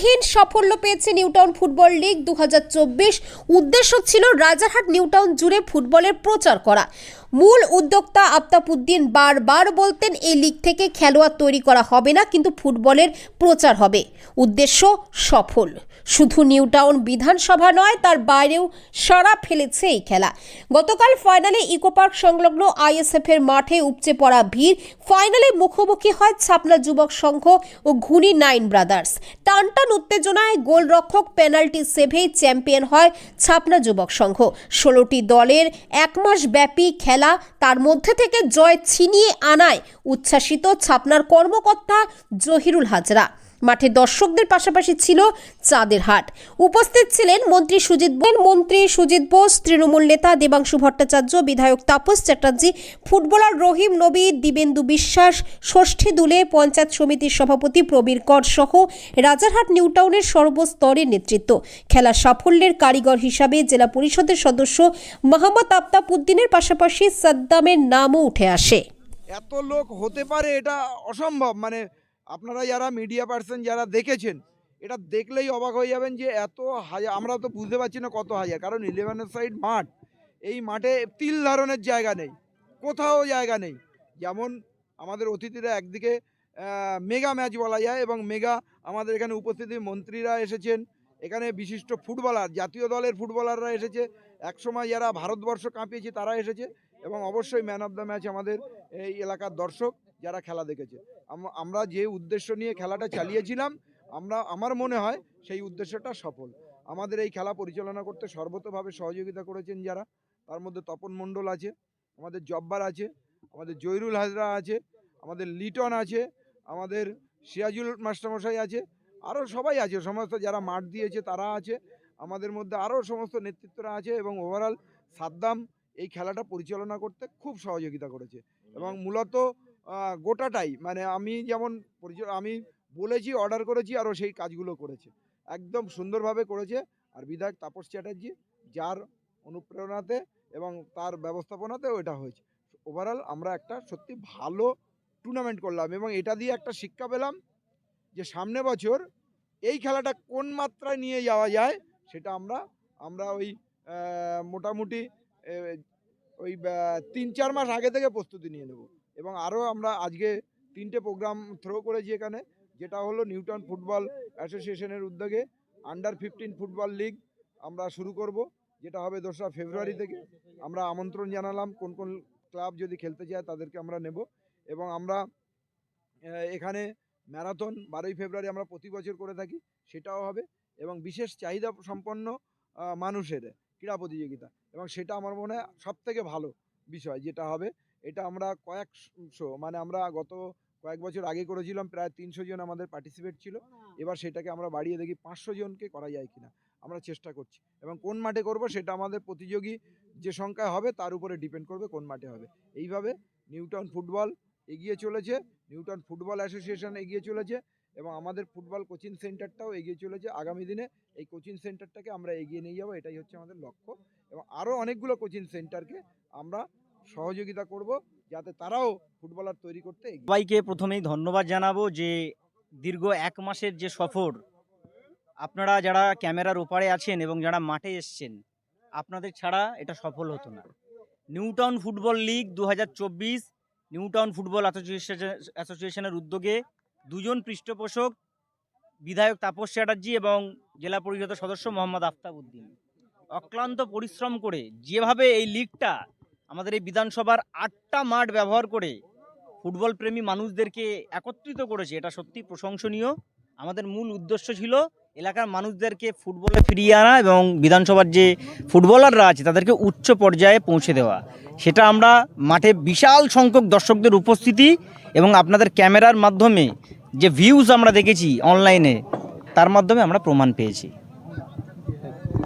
ব্যবধানহীন সাফল্য পেয়েছে New Town football league দু হাজার চব্বিশ। উদ্দেশ্য ছিল রাজারহাট নিউটাউন জুড়ে ফুটবলের প্রচার করা। মূল উদ্যোক্তা আফতাবুদ্দিন বারবার বলতেন, এই লীগ থেকে খেলোয়াড় তৈরি করা হবে না, কিন্তু ফুটবলের প্রচার হবে। উদ্দেশ্য সফল। শুধু নিউটাউন বিধানসভা নয়, তার বাইরেও সারা ফেলেছে এই খেলা। গতকাল ফাইনালে ইকো পার্ক সংলগ্ন আইএসএফ এর মাঠে উপচে পড়া ভিড়। ফাইনালে মুখোমুখি হয় ছাপনা যুবক সংঘ ও ঘুনি নাইন ব্রাদার্স। টানটান উত্তেজনায় গোলরক্ষক পেনাল্টি সেভেই চ্যাম্পিয়ন হয় ছাপনা যুবক সংঘ। ষোলোটি দলের এক মাস ব্যাপী খেলা তার মধ্যে থেকে জয় ছিনিয়ে আনায় উচ্ছ্বাসিত ছাপনার কর্মকর্তা জহিরুল হাজরা। মাঠে দর্শকদের পাশাপাশি ছিল চাঁদের হাট। উপস্থিত ছিলেন মন্ত্রী সুজিত বোস। মন্ত্রী সুজিত বোস, তৃণমূল নেতা দেবাংশু ভট্টাচার্য, বিধায়ক তাপস চ্যাটার্জি, ফুটবলার রহিম নবী দিবেন্দু বিশ্বাস, ষষ্ঠী দুলে পঞ্চায়েত সমিতির সভাপতি প্রবীর কর সহ রাজারহাট নিউটাউনের সর্বস্তরের নেতৃত্ব। খেলা সাফল্যের কারিগর হিসাবে জেলা পরিষদের সদস্য মোহাম্মদ আফতাব উদ্দিনের পাশাপাশি সাদ্দামের নামও উঠে আসে। এত লোক হতে পারে এটা অসম্ভব মানে আপনারা যারা মিডিয়া পার্সন যারা দেখেছেন, এটা দেখলেই অবাক হয়ে যাবেন যে এত হাজার, আমরা তো বুঝতে পারছি না কত হাজার, কারণ ইলেভেনের সাইড মাঠ, এই মাঠে তিল ধারণের জায়গা নেই, কোথাও জায়গা নেই। যেমন আমাদের অতিথিরা একদিকে মেগা ম্যাচ বলা যায় এবং মেগা আমাদের এখানে উপস্থিতি মন্ত্রীরা এসেছেন, এখানে বিশিষ্ট ফুটবলার জাতীয় দলের ফুটবলাররা এসেছে, একসময় যারা ভারতবর্ষ কাঁপিয়েছে তারা এসেছে এবং অবশ্যই ম্যান অফ দ্য ম্যাচ আমাদের এই এলাকার দর্শক। যারা খেলা দেখেছে। আমরা যে উদ্দেশ্য নিয়ে খেলাটা চালিয়েছিলাম, আমরা, আমার মনে হয় সেই উদ্দেশ্যটা সফল। আমাদের এই খেলা পরিচালনা করতে সর্বতভাবে সহযোগিতা করেছেন যারা, তার মধ্যে তপন মণ্ডল আছে, আমাদের জব্বার আছে, আমাদের জয়রুল হাজরা আছে, আমাদের লিটন আছে, আমাদের সিরাজুল মাস্টারমশাই আছে আরও সবাই আছে, সমস্ত যারা মাঠ দিয়েছে তারা আছে, আমাদের মধ্যে আরও সমস্ত নেতৃত্বরা আছে এবং ওভারঅল সাদ্দাম এই খেলাটা পরিচালনা করতে খুব সহযোগিতা করেছে। এবং মূলত গোটাটাই। মানে আমি যেমন আমি বলেছি অর্ডার করেছি, আরও সেই কাজগুলো করেছে। একদম সুন্দরভাবে করেছে। আর বিধায়ক তাপস চ্যাটার্জি, যার অনুপ্রেরণাতে এবং তার ব্যবস্থাপনাতেও এটা হয়েছে। ওভারঅল আমরা একটা সত্যি ভালো টুর্নামেন্ট করলাম এবং এটা দিয়ে একটা শিক্ষা পেলাম যে সামনে বছর এই খেলাটা কোন মাত্রায় নিয়ে যাওয়া যায় সেটা আমরা আমরা ওই মোটামুটি ওই তিন চার মাস আগে থেকে প্রস্তুতি নিয়ে নেব। এবং আরও আমরা আজকে তিনটে প্রোগ্রাম থ্রো করেছি এখানে, যেটা হলো নিউটন ফুটবল অ্যাসোসিয়েশনের উদ্যোগে আন্ডার ফিফটিন ফুটবল লিগ আমরা শুরু করব, যেটা হবে দোসরা ফেব্রুয়ারি থেকে। আমরা আমন্ত্রণ জানালাম কোন কোন ক্লাব যদি খেলতে চায় তাদেরকে আমরা নেব এবং আমরা এখানে ম্যারাথন বারোই ফেব্রুয়ারি আমরা প্রতি বছর করে থাকি, সেটাও হবে এবং বিশেষ চাহিদা সম্পন্ন মানুষের ক্রীড়া প্রতিযোগিতা এবং সেটা আমার মনে হয় সব থেকে ভালো। বিষয় যেটা হবে এটা আমরা কয়েকশো মানে আমরা গত কয়েক বছর আগে করেছিলাম প্রায় তিনশো জন আমাদের পার্টিসিপেট ছিল। এবার সেটাকে আমরা বাড়িয়ে দেখি পাঁচশো জনকে করা যায় কিনা। আমরা চেষ্টা করছি। এবং কোন মাঠে করব সেটা আমাদের প্রতিযোগী যে সংখ্যায় হবে তার উপরে ডিপেন্ড করবে কোন মাঠে হবে। এইভাবে নিউটাউন ফুটবল এগিয়ে চলেছে নিউটন ফুটবল অ্যাসোসিয়েশন এগিয়ে চলেছে। এবং আমাদের ফুটবল কোচিং সেন্টারটাও এগিয়ে চলেছে। আগামী দিনে এই কোচিং সেন্টারটাকে আমরা এগিয়ে নিয়ে যাব, এটাই হচ্ছে আমাদের লক্ষ্য। এবং আরও অনেকগুলো কোচিং সেন্টারকে আমরা সহযোগিতা করব, যাতে তারাও ফুটবলার তৈরি করতে সবাইকে প্রথমেই ধন্যবাদ জানাব যে দীর্ঘ এক মাসের যে সফর, আপনারা যারা ক্যামেরার ওপারে আছেন এবং যারা মাঠে এসছেন, আপনাদের ছাড়া এটা সফল হতো না। নিউটাউন ফুটবল লিগ দু নিউটাউন ফুটবল অ্যাসোসিয়েশন, অ্যাসোসিয়েশনের উদ্যোগে দুজন পৃষ্ঠপোষক, বিধায়ক তাপস চ্যাটার্জি এবং জেলা পরিষদের সদস্য মোহাম্মদ আফতাব উদ্দিন। অক্লান্ত পরিশ্রম করে যেভাবে এই লিগটা আমাদের এই বিধানসভার আটটা মাঠ ব্যবহার করে ফুটবল প্রেমী মানুষদেরকে একত্রিত করেছে, এটা সত্যি প্রশংসনীয়। আমাদের মূল উদ্দেশ্য ছিল এলাকার মানুষদেরকে ফুটবলে ফিরিয়ে আনা এবং বিধানসভার যে ফুটবলাররা আছে, তাদেরকে উচ্চ পর্যায়ে পৌঁছে দেওয়া। সেটা আমরা মাঠে বিশাল সংখ্যক দর্শকদের উপস্থিতি এবং আপনাদের ক্যামেরার মাধ্যমে যে ভিউজ আমরা দেখেছি অনলাইনে তার মাধ্যমে আমরা প্রমাণ পেয়েছি।